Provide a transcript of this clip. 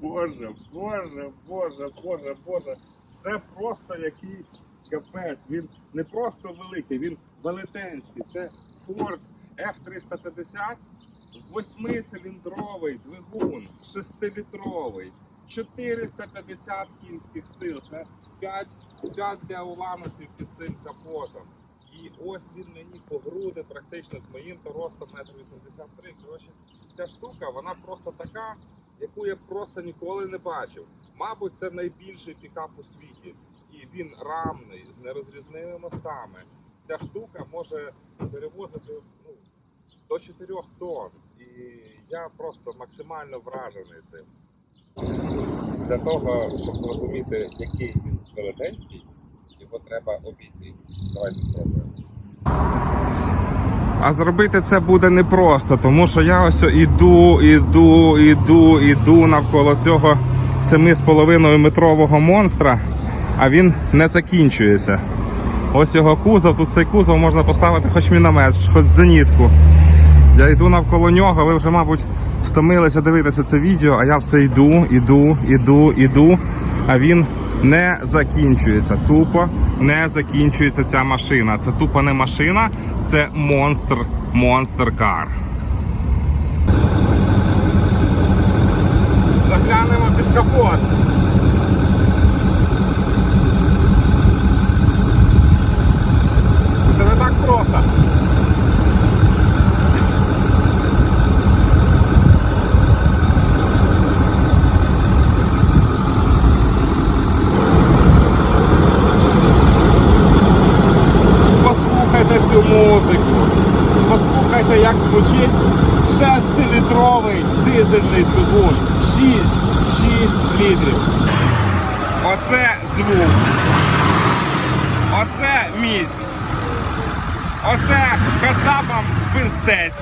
Боже, боже, боже, боже, боже. Це просто якийсь капець. Він не просто великий, він велетенський. Це Ford F350, восьмициліндровий двигун, шестилітровий, 450 кінських сил. Це 5, 5 деоланусів під цим капотом. І ось він мені по груди, практично з моїм то ростом 1,83 м. Коротше, ця штука, вона просто така, яку я просто ніколи не бачив. Мабуть, це найбільший пікап у світі. І він рамний, з нерозрізними мостами. Ця штука може перевозити ну, до 4 тонн. І я просто максимально вражений цим. Для того, щоб зрозуміти, який він велетенський, його треба обійти. Давайте спробуємо. А зробити це буде непросто, тому що я ось іду, іду, іду, іду навколо цього 7,5 метрового монстра, а він не закінчується. Ось його кузов, тут цей кузов можна поставити хоч міномет, хоч зенітку. Я йду навколо нього, ви вже, мабуть, стомилися дивитися це відео, а я все йду, іду, іду, іду, а він не закінчується. Тупо не закінчується ця машина. Це тупо не машина, це монстр, монстр кар. Заглянемо під капот. Це не так просто. Послухайте цю музику. Послухайте, як звучить 6-літровий дизельний двигун. 6, 6 літрів. Оце звук. Оце міць. Оце кацапам пиздець.